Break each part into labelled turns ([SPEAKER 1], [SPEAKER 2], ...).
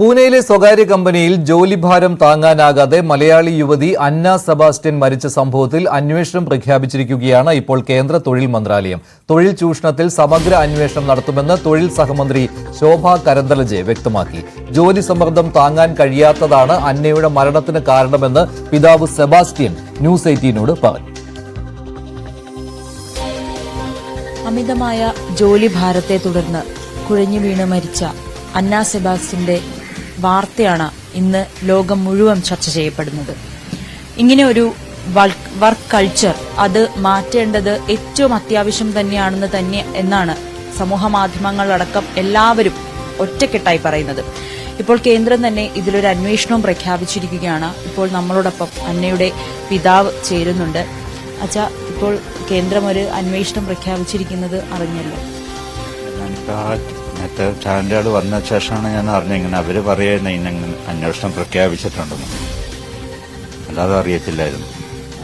[SPEAKER 1] പൂനെയിലെ സ്വകാര്യ കമ്പനിയിൽ ജോലിഭാരം താങ്ങാനാകാതെ മലയാളി യുവതി അന്ന സെബാസ്റ്റ്യൻ മരിച്ച സംഭവത്തിൽ അന്വേഷണം പ്രഖ്യാപിച്ചിരിക്കുകയാണ് ഇപ്പോൾ കേന്ദ്ര തൊഴിൽ മന്ത്രാലയം. തൊഴിൽ ചൂഷണത്തിൽ സമഗ്ര അന്വേഷണം നടത്തുമെന്ന് തൊഴിൽ സഹമന്ത്രി ശോഭ കരന്തലജെ വ്യക്തമാക്കി. ജോലി സമ്മർദ്ദം താങ്ങാൻ കഴിയാത്തതാണ് അന്നയുടെ മരണത്തിന് കാരണമെന്ന് പിതാവ് സെബാസ്റ്റ്യൻ ന്യൂസ് എയ്റ്റീനോട് പറഞ്ഞു.
[SPEAKER 2] അമിതമായ ജോലിഭാരത്തെ തുടർന്ന് കുഴഞ്ഞു വീണ് മരിച്ച അന്ന സെബാസ്റ്റിന്റെ വാർത്തയാണ് ഇന്ന് ലോകം മുഴുവൻ ചർച്ച ചെയ്യപ്പെടുന്നത്. ഇങ്ങനെ ഒരു വർക്ക് കൾച്ചർ അത് മാറ്റേണ്ടത് ഏറ്റവും അത്യാവശ്യം തന്നെയാണെന്ന് തന്നെ എന്നാണ് സമൂഹ മാധ്യമങ്ങളടക്കം എല്ലാവരും ഒറ്റക്കെട്ടായി പറയുന്നത്. ഇപ്പോൾ കേന്ദ്രം തന്നെ ഇതിലൊരു അന്വേഷണവും പ്രഖ്യാപിച്ചിരിക്കുകയാണ്. ഇപ്പോൾ നമ്മളോടൊപ്പം അന്നയുടെ പിതാവ് ചേരുന്നുണ്ട്. അച്ഛാ ഇപ്പോൾ കേന്ദ്രം ഒരു അന്വേഷണം പ്രഖ്യാപിച്ചിരിക്കുന്നത് അറിഞ്ഞല്ലോ?
[SPEAKER 3] നേരത്തെ സ്റ്റാൻഡേർഡ് വന്ന ശേഷമാണ് ഞാൻ അറിഞ്ഞിങ്ങനെ അവർ അവർ പറയുന്ന ഇങ്ങനെ അന്വേഷണം പ്രഖ്യാപിച്ചിട്ടുണ്ടെന്ന്. അല്ലാതെ അറിയത്തില്ലായിരുന്നു.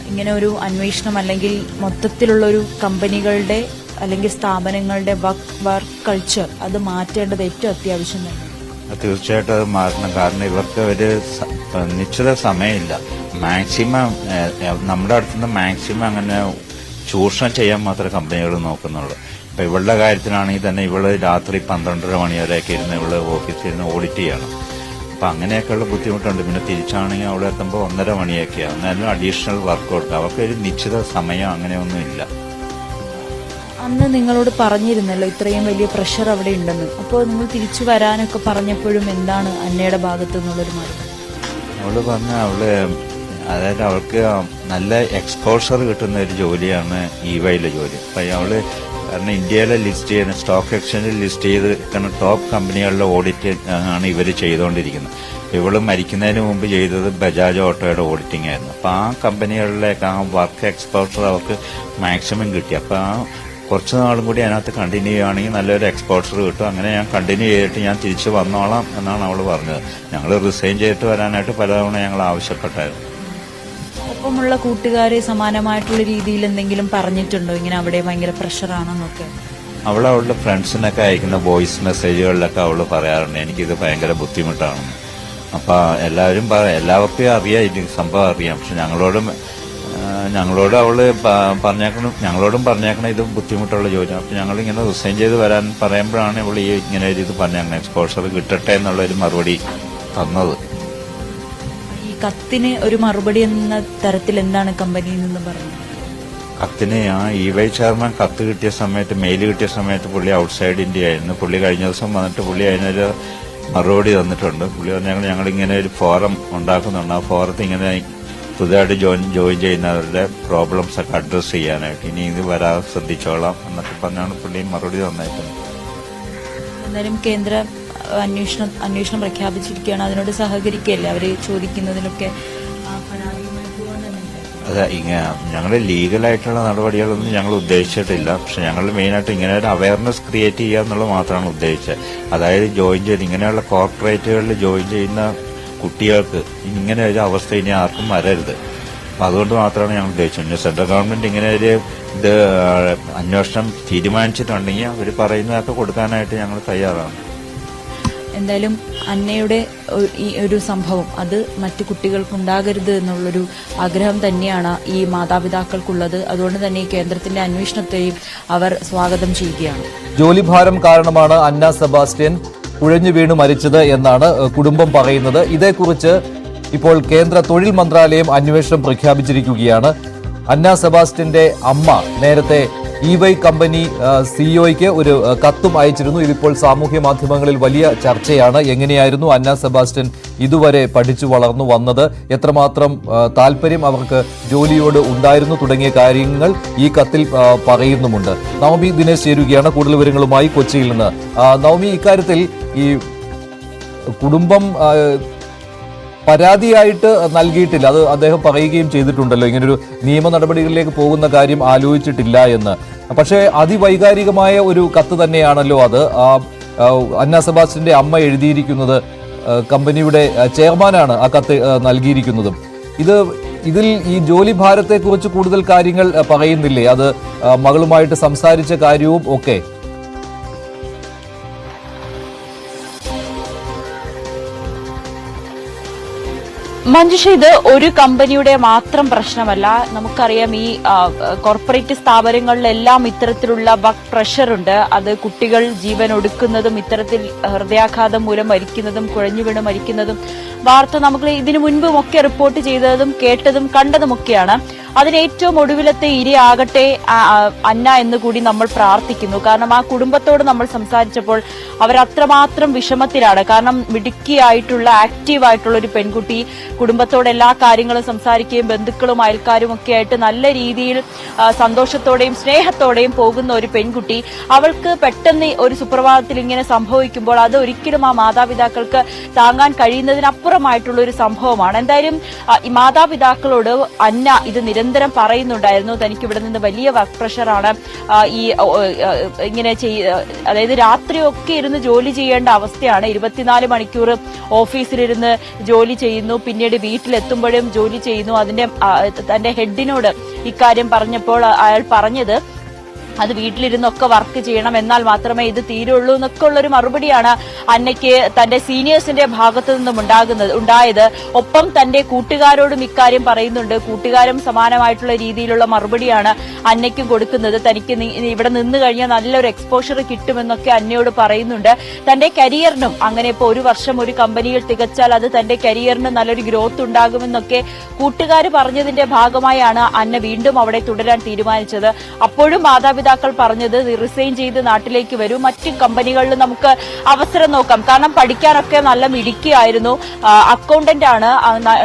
[SPEAKER 2] ഇങ്ങനെ ഒരു അന്വേഷണം അല്ലെങ്കിൽ മൊത്തത്തിലുള്ള ഒരു കമ്പനികളുടെ അല്ലെങ്കിൽ സ്ഥാപനങ്ങളുടെ വർക്ക് വർക്ക് കൾച്ചർ അത് മാറ്റേണ്ടത് ഏറ്റവും അത്യാവശ്യം തന്നെ.
[SPEAKER 3] തീർച്ചയായിട്ടും അത് മാറണം. കാരണം ഇവർക്ക് ഒരു നിശ്ചിത സമയമില്ല. മാക്സിമം നമ്മുടെ അടുത്തുനിന്ന് മാക്സിമം അങ്ങനെ ചൂഷണം ചെയ്യാൻ മാത്രമേ കമ്പനികൾ നോക്കുന്നുള്ളൂ. ഇപ്പൊ ഇവളുടെ കാര്യത്തിലാണെങ്കിൽ തന്നെ ഇവൾ രാത്രി പന്ത്രണ്ടര മണി വരെയൊക്കെ ഇരുന്ന് ഇവൾ ഓഫീസിൽ ഇരുന്ന് ഓഡിറ്റ് ചെയ്യണം. അപ്പൊ അങ്ങനെയൊക്കെയുള്ള ബുദ്ധിമുട്ടുണ്ട്. പിന്നെ തിരിച്ചാണെങ്കിൽ അവിടെ എത്തുമ്പോൾ ഒന്നര മണിയൊക്കെയാണ് എന്നാലും അഡീഷണൽ വർക്ക് കൊടുക്കുക അവർക്ക് ഒരു നിശ്ചിത സമയം അങ്ങനെയൊന്നും ഇല്ല.
[SPEAKER 2] അന്ന് നിങ്ങളോട് പറഞ്ഞിരുന്നല്ലോ ഇത്രയും വലിയ പ്രഷർ അവിടെ ഉണ്ടെന്ന്. അപ്പോൾ നിങ്ങൾ തിരിച്ചു വരാനൊക്കെ പറഞ്ഞപ്പോഴും എന്താണ് അന്നയുടെ ഭാഗത്തു നിന്നുള്ളൊരു മറുപടി
[SPEAKER 3] അവൾ പറഞ്ഞ അവൾ അതായത് അവൾക്ക് നല്ല എക്സ്പോഷർ കിട്ടുന്ന ഒരു ജോലിയാണ് ഈ വൈയിലെ ജോലി. അപ്പൊ അവൾ കാരണം ഇന്ത്യയിലെ ലിസ്റ്റ് ചെയ്യുന്ന സ്റ്റോക്ക് എക്സ്ചേഞ്ചിൽ ലിസ്റ്റ് ചെയ്ത് കാരണം ടോപ്പ് കമ്പനികളുടെ ഓഡിറ്റ് ആണ് ഇവർ ചെയ്തുകൊണ്ടിരിക്കുന്നത്. ഇവൾ മരിക്കുന്നതിന് മുമ്പ് ചെയ്തത് ബജാജ് ഓട്ടോയുടെ ഓഡിറ്റിംഗ് ആയിരുന്നു. അപ്പൊ ആ കമ്പനികളിലേക്ക് ആ വർക്ക് എക്സ്പോഷർ അവർക്ക് മാക്സിമം കിട്ടി. അപ്പോൾ ആ കുറച്ച് നാളും കൂടി അതിനകത്ത് കണ്ടിന്യൂ ചെയ്യുകയാണെങ്കിൽ നല്ലൊരു എക്സ്പോഷർ കിട്ടും. അങ്ങനെ ഞാൻ കണ്ടിന്യൂ ചെയ്തിട്ട് ഞാൻ തിരിച്ചു വന്നോളാം എന്നാണ് അവൾ പറഞ്ഞത്. ഞങ്ങൾ റിസൈൻ ചെയ്തിട്ട് വരാനായിട്ട് പലതവണ ഞങ്ങൾ ആവശ്യപ്പെട്ടായിരുന്നു.
[SPEAKER 2] ഒപ്പമുള്ള കൂട്ടുകാരെ സമാനമായിട്ടുള്ള രീതിയിൽ എന്തെങ്കിലും പറഞ്ഞിട്ടുണ്ടോ? ഇങ്ങനെ അവിടെ ഭയങ്കര പ്രഷറാണെന്നൊക്കെ
[SPEAKER 3] അവൾ അവളുടെ ഫ്രണ്ട്സിനൊക്കെ അയക്കുന്ന വോയിസ് മെസ്സേജുകളിലൊക്കെ അവൾ പറയാറുണ്ട്. എനിക്കിത് ഭയങ്കര ബുദ്ധിമുട്ടാണ്. അപ്പൊ എല്ലാവരും എല്ലാവർക്കും അറിയാം സംഭവം അറിയാം. പക്ഷെ ഞങ്ങളോടും ഞങ്ങളോട് അവൾ പറഞ്ഞേക്കണം ഞങ്ങളോടും പറഞ്ഞേക്കണം ഇത് ബുദ്ധിമുട്ടുള്ള ജോലി അപ്പൊ ഞങ്ങൾ ഇങ്ങനെ റിസൈൻ ചെയ്ത് വരാൻ പറയുമ്പോഴാണ് ഇവൾ ഈ ഇങ്ങനെ ഒരു ഇത് പറഞ്ഞേക്കണം. എക്സ്പോഷർ കിട്ടട്ടെ എന്നുള്ള ഒരു മറുപടി തന്നത്.
[SPEAKER 2] കത്തിന് ഒരു മറുപടി എന്ന തരത്തിൽ എന്താണ് കമ്പനിയിൽ നിന്ന് പറഞ്ഞത്?
[SPEAKER 3] കത്തിന് ആ ഇ വൈ ചെയർമാൻ കത്ത് കിട്ടിയ സമയത്ത് മെയിൽ കിട്ടിയ സമയത്ത് പുള്ളി ഔട്ട്സൈഡ് ഇന്ത്യ ആയിരുന്നു. പുള്ളി കഴിഞ്ഞ ദിവസം വന്നിട്ട് പുള്ളി അതിനൊരു മറുപടി തന്നിട്ടുണ്ട്. പുള്ളി പറഞ്ഞാൽ ഞങ്ങൾ ഇങ്ങനെ ഒരു ഫോറം ഉണ്ടാക്കുന്നുണ്ട്. ആ ഫോറത്തിൽ ഇങ്ങനെ പുതുതായിട്ട് ജോയിൻ ജോയിൻ ചെയ്യുന്നവരുടെ പ്രോബ്ലംസ് ഒക്കെ അഡ്രസ്സ് ചെയ്യാനായിട്ട്. ഇനി ഇത് വരാതെ ശ്രദ്ധിച്ചോളാം എന്നൊക്കെ പറഞ്ഞാണ് പുള്ളി മറുപടി തന്നേക്കുന്നത്.
[SPEAKER 2] എന്തായാലും കേന്ദ്ര അന്വേഷണം അന്വേഷണം പ്രഖ്യാപിച്ചിരിക്കുകയാണ്. അതിനോട് സഹകരിക്കുകയല്ലേ അവർ ചോദിക്കുന്നതിനൊക്കെ
[SPEAKER 3] അതെ ഇങ്ങനെ ഞങ്ങൾ ലീഗലായിട്ടുള്ള നടപടികളൊന്നും ഞങ്ങൾ ഉദ്ദേശിച്ചിട്ടില്ല. പക്ഷെ ഞങ്ങൾ മെയിനായിട്ട് ഇങ്ങനെ ഒരു അവയർനെസ് ക്രിയേറ്റ് ചെയ്യുക എന്നുള്ളത് മാത്രമാണ് ഉദ്ദേശിച്ചത്. അതായത് ജോയിൻ ചെയ്ത് ഇങ്ങനെയുള്ള കോർപ്പറേറ്റുകളിൽ ജോയിൻ ചെയ്യുന്ന കുട്ടികൾക്ക് ഇങ്ങനെ ഒരു അവസ്ഥ ഇനി ആർക്കും വരരുത്. അപ്പം അതുകൊണ്ട് മാത്രമാണ് ഞങ്ങൾ ഉദ്ദേശിച്ചത്. പിന്നെ സെൻട്രൽ ഗവൺമെന്റ് ഇങ്ങനെ ഒരു ഇത് അന്വേഷണം തീരുമാനിച്ചിട്ടുണ്ടെങ്കിൽ അവർ പറയുന്നതൊക്കെ കൊടുക്കാനായിട്ട് ഞങ്ങൾ തയ്യാറാണ്.
[SPEAKER 2] എന്തായാലും അന്നയുടെ ഈ ഒരു സംഭവം അത് മറ്റു കുട്ടികൾക്ക് ഉണ്ടാകരുത് എന്നുള്ളൊരു ആഗ്രഹം തന്നെയാണ് ഈ മാതാപിതാക്കൾക്കുള്ളത്. അതുകൊണ്ട് തന്നെ ഈ കേന്ദ്രത്തിന്റെ അന്വേഷണത്തെയും അവർ സ്വാഗതം ചെയ്യുകയാണ്.
[SPEAKER 1] ജോലിഭാരം കാരണമാണ് അന്ന സെബാസ്റ്റ്യൻ കുഴഞ്ഞു വീണ് മരിച്ചത് എന്നാണ് കുടുംബം പറയുന്നത്. ഇതേക്കുറിച്ച് ഇപ്പോൾ കേന്ദ്ര തൊഴിൽ മന്ത്രാലയം അന്വേഷണം പ്രഖ്യാപിച്ചിരിക്കുകയാണ്. അന്ന സെബാസ്റ്റ്യന്റെ അമ്മ നേരത്തെ ഇ വൈ കമ്പനി സിഇഒയ്ക്ക് ഒരു ഏഹ്, കത്തും അയച്ചിരുന്നു. ഇതിപ്പോൾ സാമൂഹ്യ മാധ്യമങ്ങളിൽ വലിയ ചർച്ചയാണ്. എങ്ങനെയായിരുന്നു അന്ന സെബാസ്റ്റ്യൻ ഇതുവരെ പഠിച്ചു വളർന്നു വന്നത്? എത്രമാത്രം താല്പര്യം അവർക്ക് ജോലിയോട് ഉണ്ടായിരുന്നു? തുടങ്ങിയ കാര്യങ്ങൾ ഈ കത്തിൽ പറയുന്നുമുണ്ട്. നവമി ദിനേശ് ചേരുകയാണ് കൂടുതൽ വിവരങ്ങളുമായി കൊച്ചിയിൽ നിന്ന്. നവമി ഇക്കാര്യത്തിൽ ഈ കുടുംബം പരാതിയായിട്ട് നൽകിയിട്ടില്ല. അത് അദ്ദേഹം പറയുകയും ചെയ്തിട്ടുണ്ടല്ലോ. ഇങ്ങനൊരു നിയമ നടപടികളിലേക്ക് പോകുന്ന കാര്യം ആലോചിച്ചിട്ടില്ല എന്ന്. പക്ഷേ അതിവൈകാരികമായ ഒരു കത്ത് തന്നെയാണല്ലോ അത്. അന്ന സെബാസ്റ്റിന്റെ അമ്മ എഴുതിയിരിക്കുന്നത് കമ്പനിയുടെ ചെയർമാനാണ് ആ കത്ത് നൽകിയിരിക്കുന്നതും. ഇത് ഇതിൽ ഈ ജോലി ഭാരത്തെക്കുറിച്ച് കൂടുതൽ കാര്യങ്ങൾ പറയുന്നില്ലേ? അത് മകളുമായിട്ട് സംസാരിച്ച കാര്യവും ഒക്കെ.
[SPEAKER 2] മഞ്ജുഷ ഇത് ഒരു കമ്പനിയുടെ മാത്രം പ്രശ്നമല്ല. നമുക്കറിയാം ഈ കോർപ്പറേറ്റ് സ്ഥാപനങ്ങളിലെല്ലാം ഇത്തരത്തിലുള്ള വർക്ക് പ്രഷർ ഉണ്ട്. അത് കുട്ടികൾ ജീവൻ ഒടുക്കുന്നതും ഇത്തരത്തിൽ ഹൃദയാഘാതം മൂലം മരിക്കുന്നതും കുഴഞ്ഞു വീണ് മരിക്കുന്നതും വാർത്ത നമുക്ക് ഇതിനു മുൻപും ഒക്കെ റിപ്പോർട്ട് ചെയ്തതും കേട്ടതും കണ്ടതുമൊക്കെയാണ്. അതിന് ഏറ്റവും ഒടുവിലത്തെ ഇരയാകട്ടെ അന്ന എന്ന് കൂടി നമ്മൾ പ്രാർത്ഥിക്കുന്നു. കാരണം ആ കുടുംബത്തോട് നമ്മൾ സംസാരിച്ചപ്പോൾ അവരത്രമാത്രം വിഷമത്തിലാണ്. കാരണം മിടുക്കിയായിട്ടുള്ള ആക്റ്റീവായിട്ടുള്ള ഒരു പെൺകുട്ടി കുടുംബത്തോട് എല്ലാ കാര്യങ്ങളും സംസാരിക്കുകയും ബന്ധുക്കളും അയൽക്കാരും ഒക്കെ ആയിട്ട് നല്ല രീതിയിൽ സന്തോഷത്തോടെയും സ്നേഹത്തോടെയും പോകുന്ന ഒരു പെൺകുട്ടി. അവൾക്ക് പെട്ടെന്ന് ഒരു സുപ്രഭാതത്തിൽ ഇങ്ങനെ സംഭവിക്കുമ്പോൾ അത് ഒരിക്കലും ആ മാതാപിതാക്കൾക്ക് താങ്ങാൻ കഴിയുന്നതിനപ്പുറമായിട്ടുള്ള ഒരു സംഭവമാണ്. എന്തായാലും ഈ മാതാപിതാക്കളോട് അന്ന ഇത് നിരന്തരം പറയുന്നുണ്ടായിരുന്നു. തനിക്ക് ഇവിടെ നിന്ന് വലിയ വർക്ക് പ്രഷറാണ്. ഈ ഇങ്ങനെ അതായത് രാത്രിയൊക്കെ ഇരുന്ന് ജോലി ചെയ്യേണ്ട അവസ്ഥയാണ്. ഇരുപത്തിനാല് മണിക്കൂർ ഓഫീസിലിരുന്ന് ജോലി ചെയ്യുന്നു. പിന്നീട് വീട്ടിലെത്തുമ്പോഴും ജോലി ചെയ്യുന്നു. അതിന്റെ തന്റെ ഹെഡിനോട് ഇക്കാര്യം പറഞ്ഞപ്പോൾ അയാൾ പറഞ്ഞത് അത് വീട്ടിലിരുന്നൊക്കെ വർക്ക് ചെയ്യണം എന്നാൽ മാത്രമേ ഇത് തീരുള്ളൂ എന്നൊക്കെ ഉള്ളൊരു മറുപടിയാണ് അന്നയ്ക്ക് തന്റെ സീനിയേഴ്സിന്റെ ഭാഗത്തു നിന്നും ഉണ്ടാകുന്നത് ഉണ്ടായത്. ഒപ്പം തന്റെ കൂട്ടുകാരോടും ഇക്കാര്യം പറയുന്നുണ്ട്. കൂട്ടുകാരും സമാനമായിട്ടുള്ള രീതിയിലുള്ള മറുപടിയാണ് അന്നയ്ക്കും കൊടുക്കുന്നത്. തനിക്ക് ഇവിടെ നിന്ന് കഴിഞ്ഞാൽ നല്ലൊരു എക്സ്പോഷർ കിട്ടുമെന്നൊക്കെ അന്നയോട് പറയുന്നുണ്ട്. തന്റെ കരിയറിനും അങ്ങനെ ഇപ്പോൾ ഒരു വർഷം ഒരു കമ്പനിയിൽ തികച്ചാൽ അത് തന്റെ കരിയറിന് നല്ലൊരു ഗ്രോത്ത് ഉണ്ടാകുമെന്നൊക്കെ കൂട്ടുകാർ പറഞ്ഞതിന്റെ ഭാഗമായാണ് അന്ന വീണ്ടും അവിടെ തുടരാൻ തീരുമാനിച്ചത്. അപ്പോഴും മാതാപിതാക്കൾ പറഞ്ഞത് റിസൈൻ ചെയ്ത് നാട്ടിലേക്ക് വരൂ. മറ്റ് കമ്പനികളിൽ നമുക്ക് അവസരം നോക്കാം. കാരണം പഠിക്കാനൊക്കെ നല്ല മിടുക്കിയായിരുന്നു. അക്കൗണ്ടന്റ് ആണ്.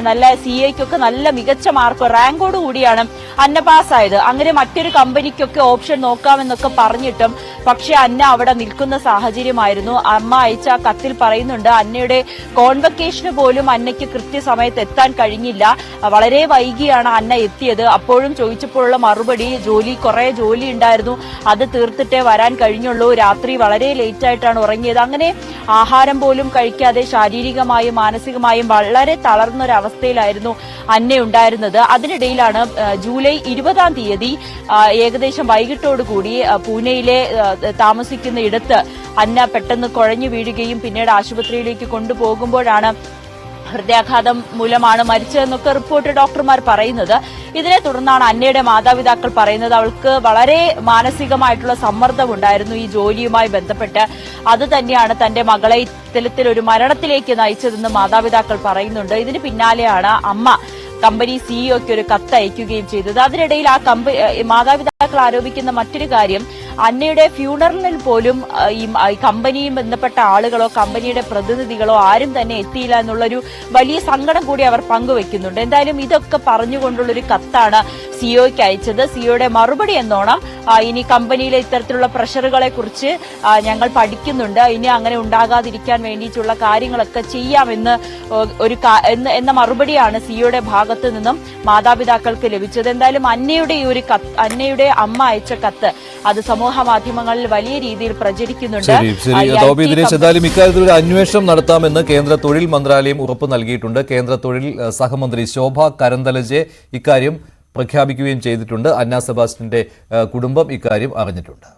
[SPEAKER 2] നല്ല സി എക്കൊക്കെ നല്ല മികച്ച മാർക്ക് റാങ്കോട് കൂടിയാണ്. അന്ന പാസ്സായത്. അങ്ങനെ മറ്റൊരു കമ്പനിക്കൊക്കെ ഓപ്ഷൻ നോക്കാമെന്നൊക്കെ പറഞ്ഞിട്ടും പക്ഷെ അന്ന അവിടെ നിൽക്കുന്ന സാഹചര്യമായിരുന്നു. അമ്മ അയച്ച കത്തിൽ പറയുന്നുണ്ട് അന്നയുടെ കോൺവക്കേഷന് പോലും അന്നയ്ക്ക് കൃത്യസമയത്ത് എത്താൻ കഴിഞ്ഞില്ല. വളരെ വൈകിയാണ് അന്ന എത്തിയത്. അപ്പോഴും ചോദിച്ചപ്പോഴുള്ള മറുപടി ജോലി കുറെ ജോലി ഉണ്ടായിരുന്നു. അത് തീർത്തിട്ടേ വരാൻ കഴിഞ്ഞുള്ളൂ. രാത്രി വളരെ ലേറ്റ് ആയിട്ടാണ് ഉറങ്ങിയത്. അങ്ങനെ ആഹാരം പോലും കഴിക്കാതെ ശാരീരികമായും മാനസികമായും വളരെ തളർന്നൊരവസ്ഥയിലായിരുന്നു അന്ന ഉണ്ടായിരുന്നത് അതിനിടയിലാണ് ആ, ജൂലൈ ഇരുപതാം തീയതി ഏകദേശം വൈകിട്ടോടുകൂടി പൂനെയിലെ താമസിക്കുന്ന ഇടത്ത് അന്ന പെട്ടെന്ന് കുഴഞ്ഞു വീഴുകയും പിന്നീട് ആശുപത്രിയിലേക്ക് കൊണ്ടുപോകുമ്പോഴാണ് ഹൃദയാഘാതം മൂലമാണ് മരിച്ചതെന്നൊക്കെ റിപ്പോർട്ട് ഡോക്ടർമാർ പറയുന്നത്. ഇതിനെ തുടർന്നാണ് അന്നയുടെ മാതാപിതാക്കൾ പറയുന്നത്. അവൾക്ക് വളരെ മാനസികമായിട്ടുള്ള സമ്മർദ്ദം ഉണ്ടായിരുന്നു ഈ ജോലിയുമായി ബന്ധപ്പെട്ട്. അത് തന്നെയാണ് തന്റെ മകളെ ഇത്തരത്തിൽ ഒരു മരണത്തിലേക്ക് നയിച്ചതെന്ന് മാതാപിതാക്കൾ പറയുന്നുണ്ട്. ഇതിന് പിന്നാലെയാണ് അമ്മ കമ്പനി സിഇഒക്ക് ഒരു കത്ത് അയക്കുകയും ചെയ്തത്. അതിനിടയിൽ ആ കമ്പനി മാതാപിതാക്കൾ ആരോപിക്കുന്ന മറ്റൊരു കാര്യം അന്നയുടെ ഫ്യൂണറലിൽ പോലും ഈ ഈ കമ്പനിയും ബന്ധപ്പെട്ട ആളുകളോ കമ്പനിയുടെ പ്രതിനിധികളോ ആരും തന്നെ എത്തിയില്ല എന്നുള്ളൊരു വലിയ സങ്കടം കൂടി അവർ പങ്കുവെക്കുന്നുണ്ട്. എന്തായാലും ഇതൊക്കെ പറഞ്ഞുകൊണ്ടുള്ളൊരു കത്താണ് സിഒയ്ക്ക് അയച്ചത്. സിഒയുടെ മറുപടി എന്നോണം. ഇനി കമ്പനിയിലെ ഇത്തരത്തിലുള്ള പ്രഷറുകളെ കുറിച്ച് ഞങ്ങൾ പഠിക്കുന്നുണ്ട്. ഇനി അങ്ങനെ ഉണ്ടാകാതിരിക്കാൻ വേണ്ടിയിട്ടുള്ള കാര്യങ്ങളൊക്കെ ചെയ്യാമെന്ന് ഒരു എന്ന- മറുപടിയാണ് സിഒയുടെ ഭാഗത്തു നിന്നും മാതാപിതാക്കൾക്ക് ലഭിച്ചത്. എന്തായാലും അന്നയുടെ ഈ ഒരു കത്ത് അന്നയുടെ അമ്മ അയച്ച കത്ത് അത് സമൂഹ മാധ്യമങ്ങളിൽ വലിയ രീതിയിൽ പ്രചരിക്കുന്നുണ്ട്.
[SPEAKER 1] ഇക്കാര്യത്തിൽ ഒരു അന്വേഷണം നടത്താമെന്ന് കേന്ദ്ര തൊഴിൽ മന്ത്രാലയം ഉറപ്പ് നൽകിയിട്ടുണ്ട്. കേന്ദ്ര തൊഴിൽ സഹമന്ത്രി ശോഭ കരന്തലജെ ഇക്കാര്യം പ്രഖ്യാപിക്കുകയും ചെയ്തിട്ടുണ്ട്. അന്ന സെബാസ്റ്റിന്റെ കുടുംബം ഇക്കാര്യം അറിഞ്ഞിട്ടുണ്ട്.